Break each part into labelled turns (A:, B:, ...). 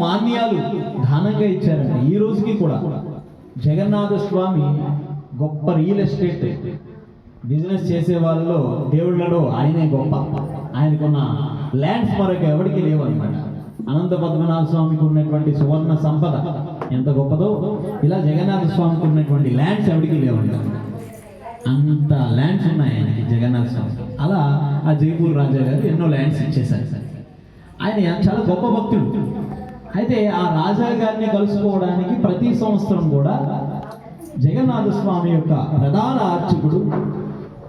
A: మాన్యాలు దానంగా ఇచ్చారంట ఈ రోజుకి కూడా జగన్నాథ స్వామి గొప్ప రియల్ ఎస్టేట్ బిజినెస్ చేసే వాళ్ళలో దేవుళ్ళలో ఆయనే గొప్ప. ఆయనకున్న ల్యాండ్స్ మరొక ఎవరికి లేవన్నమాట. అనంత పద్మనాభ స్వామికి ఉన్నటువంటి సువర్ణ సంపద ఎంత గొప్పదో ఇలా జగన్నాథ స్వామికి ఉన్నటువంటి ల్యాండ్స్ ఎవరికి లేవండి. అంత ల్యాండ్స్ ఉన్నాయి ఆయనకి జగన్నాథ స్వామి. అలా ఆ జైపూర్ రాజా గారు ఎన్నో ల్యాండ్స్ ఇచ్చేశారు. ఆయన చాలా గొప్ప భక్తుడు. అయితే ఆ రాజా గారిని కలుసుకోవడానికి ప్రతి సంవత్సరం కూడా జగన్నాథ స్వామి యొక్క ప్రధాన అర్చకుడు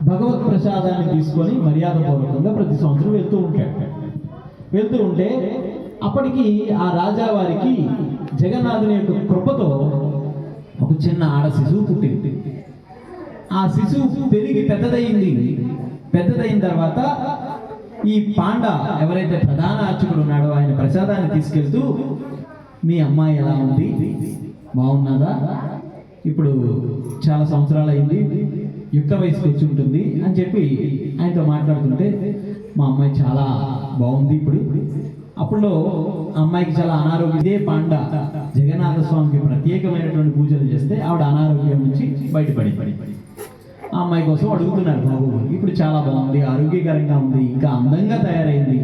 A: భగవత్ ప్రసాదాన్ని తీసుకొని మర్యాద పూర్వకంగా ప్రతి సంవత్సరం వెళ్తూ ఉంటాడు. వెళ్తూ ఉంటే అప్పటికి ఆ రాజా వారికి జగన్నాథుని యొక్క కృపతో ఒక చిన్న ఆడ శిశువు పుట్టింది. ఆ శిశువు పెరిగి పెద్దదయింది పెద్దదైన తర్వాత ఈ పాండ ఎవరైతే ప్రధాన అర్చకుడు ఉన్నాడో ఆయన ప్రసాదాన్ని తీసుకెళ్తూ మీ అమ్మాయి ఎలా ఉంది? బాగున్నదా? ఇప్పుడు చాలా సంవత్సరాలు అయింది యుక్త వయసుకు వచ్చి ఉంటుంది అని చెప్పి ఆయనతో మాట్లాడుతుంటే మా అమ్మాయి చాలా బాగుంది ఇప్పుడు. అప్పుడు అమ్మాయికి చాలా అనారోగ్యం. ఇదే పాండ జగన్నాథ స్వామికి ప్రత్యేకమైనటువంటి పూజలు చేస్తే ఆవిడ అనారోగ్యం నుంచి బయటపడి పడి పడి ఆ అమ్మాయి కోసం అడుగుతున్నారు బాబు. ఇప్పుడు చాలా బాగుంది ఆరోగ్యకరంగా ఉంది ఇంకా అందంగా తయారైంది.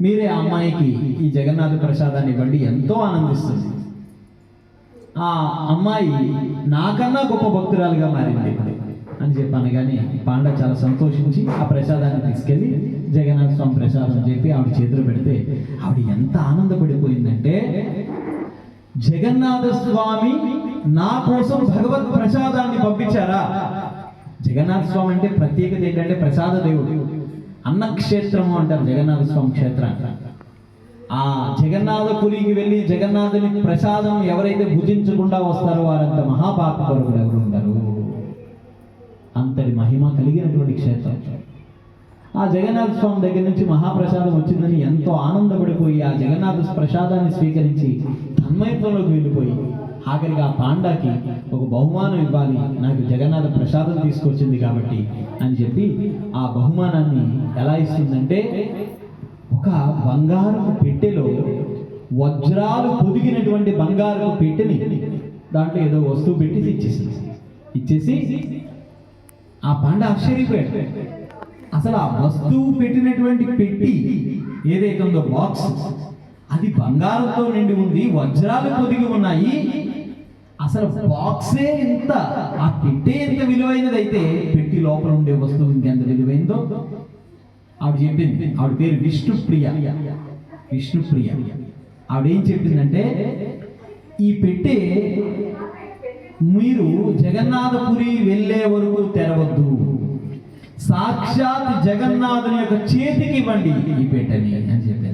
A: మీరే ఆ అమ్మాయికి ఈ జగన్నాథ ప్రసాదాన్ని ఇవ్వండి ఎంతో ఆనందిస్తుంది. ఆ అమ్మాయి నాకన్నా గొప్ప భక్తురాలుగా మారింది అని చెప్పాను. కానీ పాండ చాలా సంతోషించి ఆ ప్రసాదాన్ని తీసుకెళ్ళి జగన్నాథ స్వామి ప్రసాదం చెప్పి ఆవిడ చేతిలో పెడితే ఆవిడ ఎంత ఆనందపడిపోయిందంటే జగన్నాథ స్వామి నా కోసం భగవత్ ప్రసాదాన్ని పంపించారా? జగన్నాథ స్వామి అంటే ప్రత్యేకత ఏంటంటే ప్రసాద దేవుడు. అన్నక్షేత్రము అంటారు జగన్నాథ స్వామి క్షేత్రాన్ని ఆ జగన్నాథపురికి వెళ్ళి జగన్నాథుని ప్రసాదం ఎవరైతే భుజించకుండా వస్తారో వారంత మహాపాపరుడు ఎవరు ఉంటారు అంతటి మహిమ కలిగినటువంటి క్షేత్రం. ఆ జగన్నాథ స్వామి దగ్గర నుంచి మహాప్రసాదం వచ్చిందని ఎంతో ఆనందపడిపోయి ఆ జగన్నాథ ప్రసాదాన్ని స్వీకరించి తన్మయత్వంలోకి వెళ్ళిపోయి ఆఖరికి ఆ పాండాకి ఒక బహుమానం ఇవ్వాలి. నాకు జగన్నాథ ప్రసాదం తీసుకొచ్చింది కాబట్టి అని చెప్పి ఆ బహుమానాన్ని ఎలా ఇస్తుందంటే ఒక బంగారం పెట్టెలో వజ్రాలు పొదిగినటువంటి బంగారు పెట్టెని దాంట్లో ఏదో వస్తువు పెట్టి ఇచ్చేసింది. ఇచ్చేసి ఆ పాండ ఆశ్చర్యపోయాడు. అసలు ఆ వస్తువు పెట్టినటువంటి పెట్టి ఏదైతే ఉందో బాక్స్ అది బంగారంతో నిండి ఉంది వజ్రాలు పొదిగి ఉన్నాయి. అసలు బాక్సే ఎంత ఆ పెట్టే ఎంత విలువైనది అయితే పెట్టి లోపల ఉండే వస్తువు ఎంత విలువైందో. ఆవిడ చెప్పింది ఆవిడ పేరు విష్ణుప్రియ. విష్ణుప్రియ. ఆవిడ ఏం చెప్పిందంటే ఈ పెట్టే మీరు జగన్నాథపురి వెళ్ళే వరకు తెరవద్దు. సాక్షాత్ జగన్నాథుని యొక్క చేతికి ఇవ్వండి ఈ పెట్టని అని చెప్పి.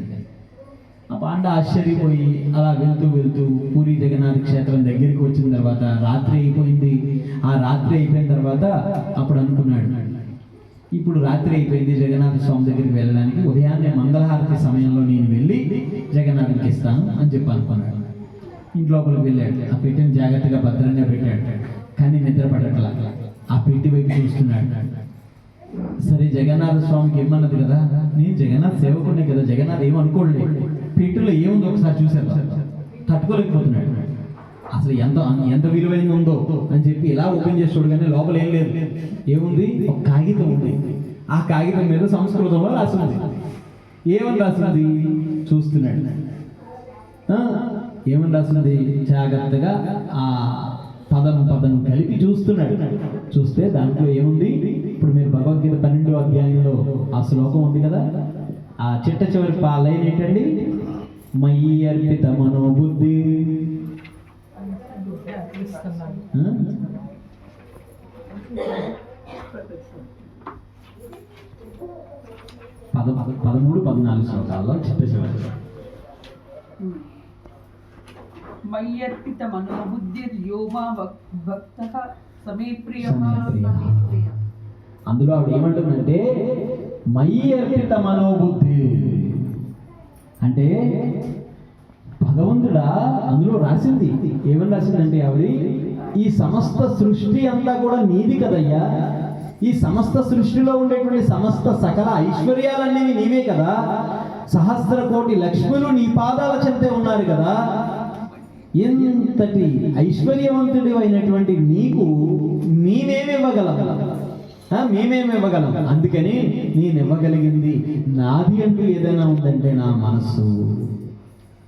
A: పాండ ఆశ్చర్యపోయి అలా వెళ్తూ వెళ్తూ పూరి జగన్నాథ్ క్షేత్రం దగ్గరికి వచ్చిన తర్వాత రాత్రి అయిపోయింది. ఆ రాత్రి అయిపోయిన తర్వాత అప్పుడు అనుకున్నాడు ఇప్పుడు రాత్రి అయిపోయింది జగన్నాథ స్వామి దగ్గరికి వెళ్ళడానికి. ఉదయాన్నే మంగళహారతి సమయంలో నేను వెళ్ళి జగన్నాథునికి ఇస్తాను అని చెప్పి అనుకున్నాడు. ఇంట్లోపలికి వెళ్ళాడు. ఆ పెట్టిని జాగ్రత్తగా భద్రంగా పెట్టాడు. కానీ నిద్ర పడట్లా ఆ పెట్టి వైపు చూస్తున్నాడు. సరే జగన్నాథ స్వామికి ఏమన్నది కదా? నేను జగన్నాథ్ సేవకుడిని కదా. జగన్నాథ్ ఏమనుకోలేదు పెట్టిలో ఏముందో ఒకసారి చూశాను. తట్టుకోలేకపోతున్నాడు. అసలు ఎంత ఎంత విలువైంది ఉందో అని చెప్పి ఇలా ఓపెన్ చేసాడు కానీ లోపల ఏం లేదు. ఏముంది? ఒక కాగితం ఉంది. ఆ కాగితం మీద సంస్కృతంలో రాసింది. ఏమని రాసింది? చూస్తున్నాడు. ఏమని రాసింది? జాగ్రత్తగా ఆ పదం పదం కలిపి చూస్తున్నాడు. చూస్తే దాంట్లో ఏముంది? ఇప్పుడు మీరు భగవద్గీత పన్నెండో అధ్యాయంలో ఆ శ్లోకం ఉంది కదా? ఆ చిట్ట చివరి పా లైన్ ఏంటండి? మయి అర్పిత మనోబుద్ధి? పద పదమూడు పద్నాలుగు శ్లోకాల్లో చిట్ట చివరి
B: మయ్యర్పిత మనోబుద్ధిర్యోమా భక్త సమే ప్రియ
A: సమయప్రియ. అందులో ఆవిడ ఏమంటుందంటే మయి అర్పిత మనోబుద్ధి అంటే భగవంతుడా అందులో రాసింది. ఏమని రాసిందంటే ఆవిడ ఈ సమస్త సృష్టి అంతా కూడా నీది కదయ్యా. ఈ సమస్త సృష్టిలో ఉండేటువంటి సమస్త సకల ఐశ్వర్యాలన్నీ నీవే కదా. సహస్ర కోటి లక్ష్ములు నీ పాదాల చెంతే ఉన్నారు కదా. ఎంతటి ఐశ్వర్యవంతుడి అయినటువంటి నీకు మేమేమివ్వగలం మేమేమి ఇవ్వగలం అందుకని నేను ఇవ్వగలిగింది నాది అంటూ ఏదైనా ఉందంటే నా మనస్సు.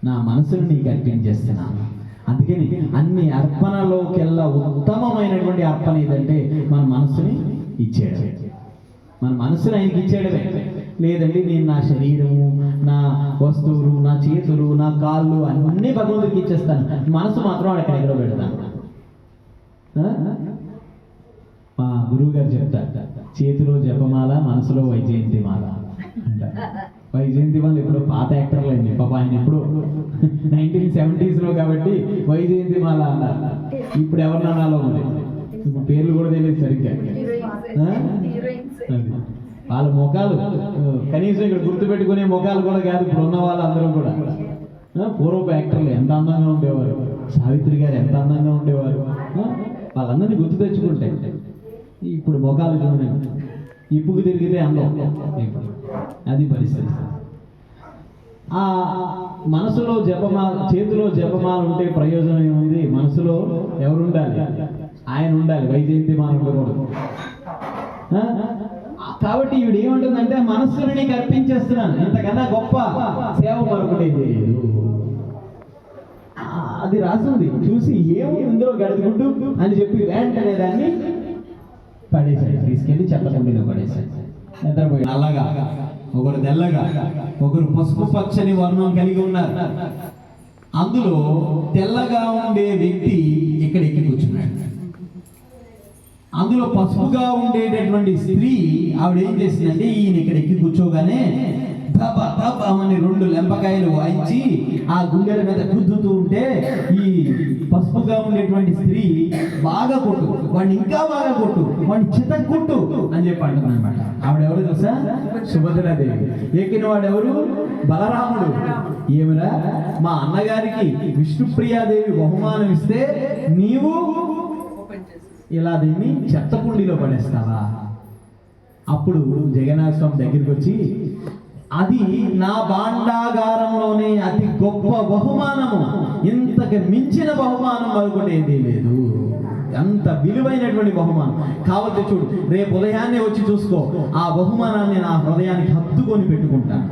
A: నా మనసును నీకు అర్పించేస్తున్నాను అందుకని అన్ని అర్పణలోకెల్లా ఉత్తమమైనటువంటి అర్పణ ఏదంటే మన మనసుని ఇచ్చేయడం. మన మనసుని ఆయనకి ఇచ్చేయడమే. లేదండి నేను నా శరీరము నా వస్తువులు నా చేతులు నా కాళ్ళు అన్నీ భగవంతుడికి ఇచ్చేస్తాను. మనసు మాత్రం అక్కడ ఎక్కడో పెడతాను మా గురువు గారు చెప్తారు. చేతిలో జపమాల మనసులో వైజయంతి మాల వైజయంతి మాల ఎప్పుడో పాత యాక్టర్లు అండి పాప ఆయన ఇప్పుడు నైన్టీన్ సెవెంటీస్లో కాబట్టి వైజయంతి మాల అన్నారు ఇప్పుడు ఎవరిని అనాలో ఇప్పుడు పేర్లు కూడా తెలియదు సరిగ్గా. వాళ్ళ ముఖాలు కనీసం ఇక్కడ గుర్తుపెట్టుకునే ముఖాలు కూడా కాదు. ఇప్పుడు ఉన్న వాళ్ళందరూ కూడా. పూర్వపు యాక్టర్లు ఎంత అందంగా ఉండేవారు? సావిత్రి గారు ఎంత అందంగా ఉండేవారు? వాళ్ళందరినీ గుర్తు తెచ్చుకుంటే. ఇప్పుడు మొగాలు చూడండి ఇప్పుకు తిరిగితే అందం. అది పరిస్థితి. ఆ మనసులో జపమాల చేతిలో జపమాల ఉంటే ప్రయోజనం ఏముంది? మనసులో ఎవరు ఉండాలి ఆయన ఉండాలి వైజయంతి మానవుడు కాబట్టి ఈవిడ ఏమంటుందంటే మనస్సుని నీకు అర్పించేస్తున్నాను ఇంతకన్నా గొప్ప సేవ మరొకటి అది రాసింది. చూసి ఏముంది ఇందులో గడుగుడ్డు అని చెప్పి వెంటనే దాన్ని పడేశాడు. తీసుకెళ్ళి చెత్తకుండీలో పడేశాడు. నిద్రపోయి నల్లగా ఒకరు తెల్లగా ఒకరు పసుపు పచ్చని వర్ణం కలిగి ఉన్నారు. అందులో తెల్లగా ఉండే వ్యక్తి ఇక్కడ ఎక్కి కూర్చున్నాడు. అందులో పసుపుగా ఉండేటటువంటి స్త్రీ ఆవిడ ఏం చేసిందంటే ఈయన ఇక్కడ ఎక్కి కూర్చోగానే దబ దబ అని రెండు లెంపకాయలు వాయించి ఆ గుండెల మీద గుద్దుతూ ఉంటే ఈ పసుపుగా ఉండేటువంటి స్త్రీ బాగా కొట్టు వాడిని ఇంకా బాగా కొట్టు వాడిని చిత కొట్టు అని చెప్పి అంటుంది అనమాట ఆవిడ ఎవరు తెలుసా? సుభద్రాదేవి. ఎక్కిన వాడు ఎవరు బలరాముడు. ఏమిరా? మా అన్నగారికి విష్ణుప్రియాదేవి బహుమానం ఇస్తే నీవు ఇలా దీన్ని చెత్త కుండీలో పడేస్తావా? అప్పుడు జగన్నాథ స్వామి దగ్గరికి వచ్చి అది నా భాండాగారంలోనే అతి గొప్ప బహుమానము. ఇంతకు మించిన బహుమానం మరొకటి ఏదీ లేదు అంత విలువైనటువంటి బహుమానం. కావద్దు చూడు రేపు ఉదయాన్నే వచ్చి చూసుకో ఆ బహుమానాన్ని నా హృదయానికి హత్తుకొని పెట్టుకుంటాను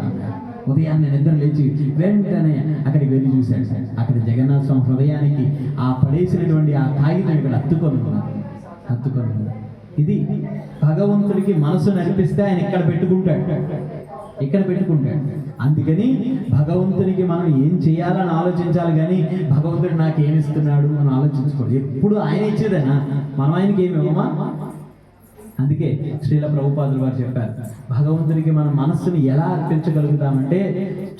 A: ఉదయాన్నే నిద్ర లేచి వెంటనే అక్కడికి వెళ్ళి చూశాడు. అక్కడ జగన్నాథ స్వామి హృదయానికి ఆ పడేసినటువంటి ఆ కాగితం ఇక్కడ హత్తుకొని హత్తుకొని ఇది భగవంతుడికి మనసు నడిపిస్తే ఆయన ఇక్కడ పెట్టుకుంటాడు. ఇక్కడ పెట్టుకుంటాడు. అందుకని భగవంతునికి మనం ఏం చేయాలని ఆలోచించాలి కానీ భగవంతుడు నాకు ఏమి ఇస్తున్నాడు మనం ఆలోచించుకోడు. ఎప్పుడు ఆయన ఇచ్చేదేనా? మనం ఆయనకి ఏమి ఇవ్వమా? అందుకే శ్రీల ప్రభుపాదులు వారు చెప్పారు భగవంతునికి మన మనస్సుని ఎలా అర్పించగలుగుతామంటే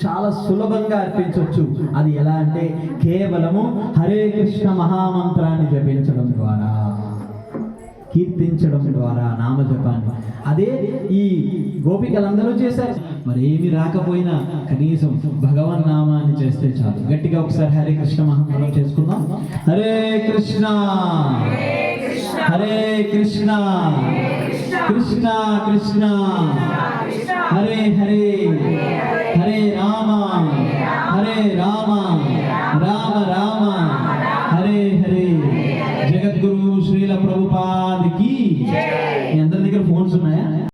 A: చాలా సులభంగా అర్పించవచ్చు. అది ఎలా అంటే కేవలము హరే కృష్ణ మహామంత్రాన్ని జపించడం ద్వారా. కీర్తించడం ద్వారా నామజపాన్ని అదే ఈ గోపికలందరూ చేశారు. మరి ఏమి రాకపోయినా కనీసం భగవన్ నామాన్ని చేస్తే చాలు. గట్టిగా ఒకసారి హరే కృష్ణ మహాత్మలం చేసుకుందాం. హరే కృష్ణ! హరే కృష్ణ! కృష్ణ కృష్ణ! హరే హరే! హరే రామ! హరే రామ! రామ రామ!